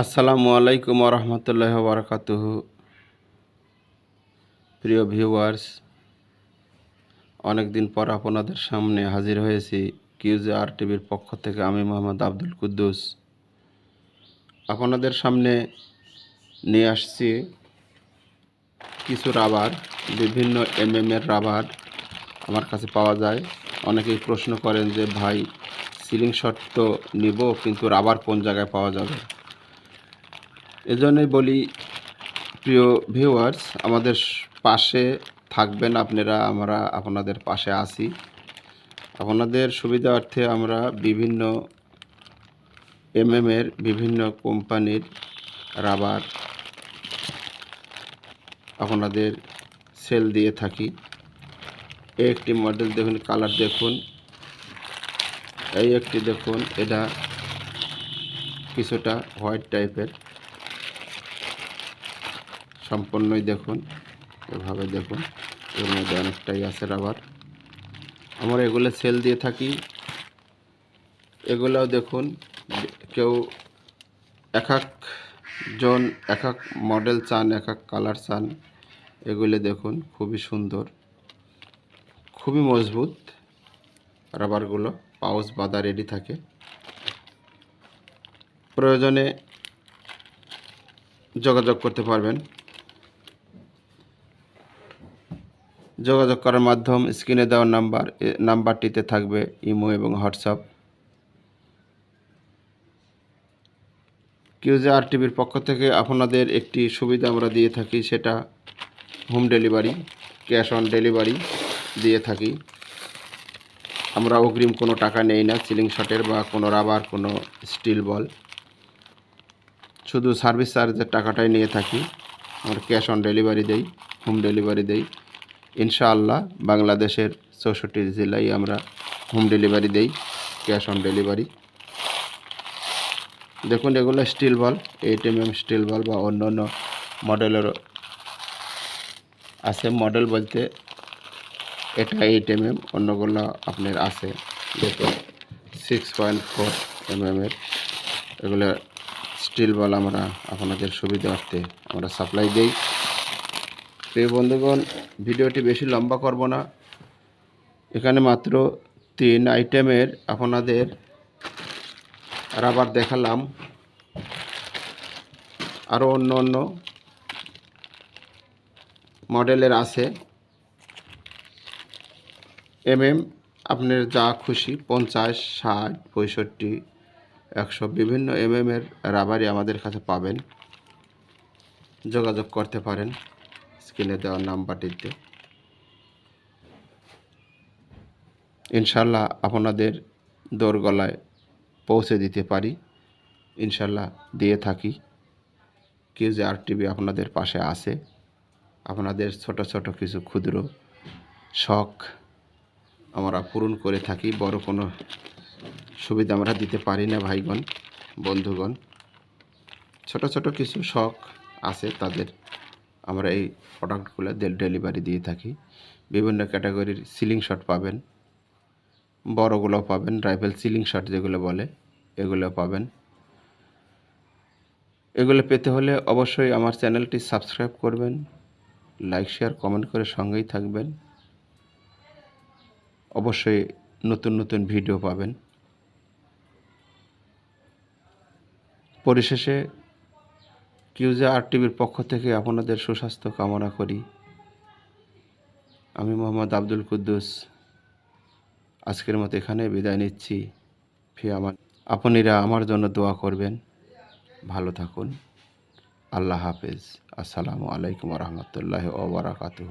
আসসালামু আলাইকুম রহমতুল্লাহ বারকাতুহ প্রিয় ভিউয়ার্স অনেক দিন পর আপনাদের সামনে হাজির হয়েছি কিউজে আর টিভির পক্ষ থেকে আমি মোহাম্মদ আব্দুল কুদ্দুস। আপনাদের সামনে নিয়ে আসছি কিছু রাবার, বিভিন্ন এম এর রাবার আমার কাছে পাওয়া যায়। অনেকেই প্রশ্ন করেন যে, ভাই, সিলিং শট তো নিব, কিন্তু রাবার কোন জায়গায় পাওয়া যাবে? এজন্যই বলি, প্রিয় ভিউয়ার্স আমাদের পাশে থাকবেন আপনারা, আমরা আপনাদের পাশে আছি। আপনাদের সুবিধার্থে আমরা বিভিন্ন এমএমের বিভিন্ন কোম্পানির রাবার আপনাদের সেল দিয়ে থাকি। একটি মডেল দেখুন কালার দেখুন। এই একটি দেখুন, এটা কিছুটা হোয়াইট টাইপের সম্পূর্ণই দেখুন, এভাবে দেখুন। এর মধ্যে অনেকটাই আছে রাবার। আমরা এগুলো সেল দিয়ে থাকি। এগুলোও দেখুন, কেউ এক এক জন এক এক মডেল চান এক এক কালার চান, এগুলো দেখুন, খুবই সুন্দর। খুবই মজবুত রাবারগুলো, পাউচ বাঁধা রেডি থাকে। প্রয়োজনে যোগাযোগ করতে পারবেন। যোগাযোগ করার মাধ্যম স্ক্রিনে দেওয়া নাম্বার নাম্বারটিতে থাকবে ইমো এবং হোয়াটসঅ্যাপ। কিউজে আর টিভির পক্ষ থেকে আপনাদের একটি সুবিধা আমরা দিয়ে থাকি, সেটা home delivery cash on delivery দিয়ে থাকি। আমরা অগ্রিম কোনো টাকা নেই না সিলিং শটের বা কোনো রাবার কোনো স্টিল বল শুধু সার্ভিস চার্জের টাকাটাই নিয়ে থাকি। আমরা ক্যাশ অন ডেলিভারি দেই হোম ডেলিভারি দেই। ইনশাআল্লাহ বাংলাদেশের চৌষট্টি জেলায় আমরা হোম ডেলিভারি দেই, ক্যাশ অন ডেলিভারি। দেখুন, এগুলো steel ball eight M M steel ball বা অন্য অন্য মডেলেরও আছে। মডেল বলতে এটা এইট এম অন্যগুলো আপনার আছে। দেখুন সিক্স পয়েন্ট ফোর এম এর এগুলো স্টিল বল আমরা আপনাদের সুবিধার্থে আমরা সাপ্লাই দিই। প্রিয় বন্ধুগণ, ভিডিওটি বেশি লম্বা করব না। এখানে মাত্র তিন আইটেমের আপনাদের রাবার দেখালাম। আরও অন্য অন্য মডেলের আছে। এম এম আপনার যা খুশি, পঞ্চাশ, ষাট, পঁয়ষট্টি, একশো, বিভিন্ন এম এর রাবারই আমাদের কাছে পাবেন। যোগাযোগ করতে পারেন। স্ক্রিনে দেওয়া নাম্বারটিতে। ইনশাল্লাহ আপনাদের দোরগলায় পৌঁছে দিতে পারি। ইনশাল্লাহ দিয়ে থাকি। কেউ যে আর টিভি আপনাদের পাশে আছে। আপনাদের ছোট ছোট কিছু ক্ষুদ্র শখ আমরা পূরণ করে থাকি। বড় কোনো সুবিধা আমরা দিতে পারি না, ভাইগণ, বন্ধুগণ। ছোট ছোট কিছু শখ আছে তাদের আমরা এই প্রোডাক্টগুলো ডেলিভারি দিয়ে থাকি। বিভিন্ন ক্যাটাগরির সিলিং শট পাবেন বড়গুলো পাবেন রাইফেল সিলিং শট যেগুলো বলে এগুলো পাবেন। এগুলো পেতে হলে অবশ্যই আমার চ্যানেলটি সাবস্ক্রাইব করবেন লাইক শেয়ার কমেন্ট করে সঙ্গেই থাকবেন। অবশ্যই নতুন নতুন ভিডিও পাবেন। পরিশেষে কিউজে আর টিভির পক্ষ থেকে আপনাদের সুস্বাস্থ্য কামনা করি। আমি মোহাম্মদ আব্দুল কুদ্দুস। আজকের মতো এখানে বিদায় নিচ্ছি। ফি আমার আপনিরা আমার জন্য দোয়া করবেন। ভালো থাকুন। আল্লাহ হাফেজ। আসসালামু আলাইকুম রহমতুল্লাহ ওবরাকাতুহ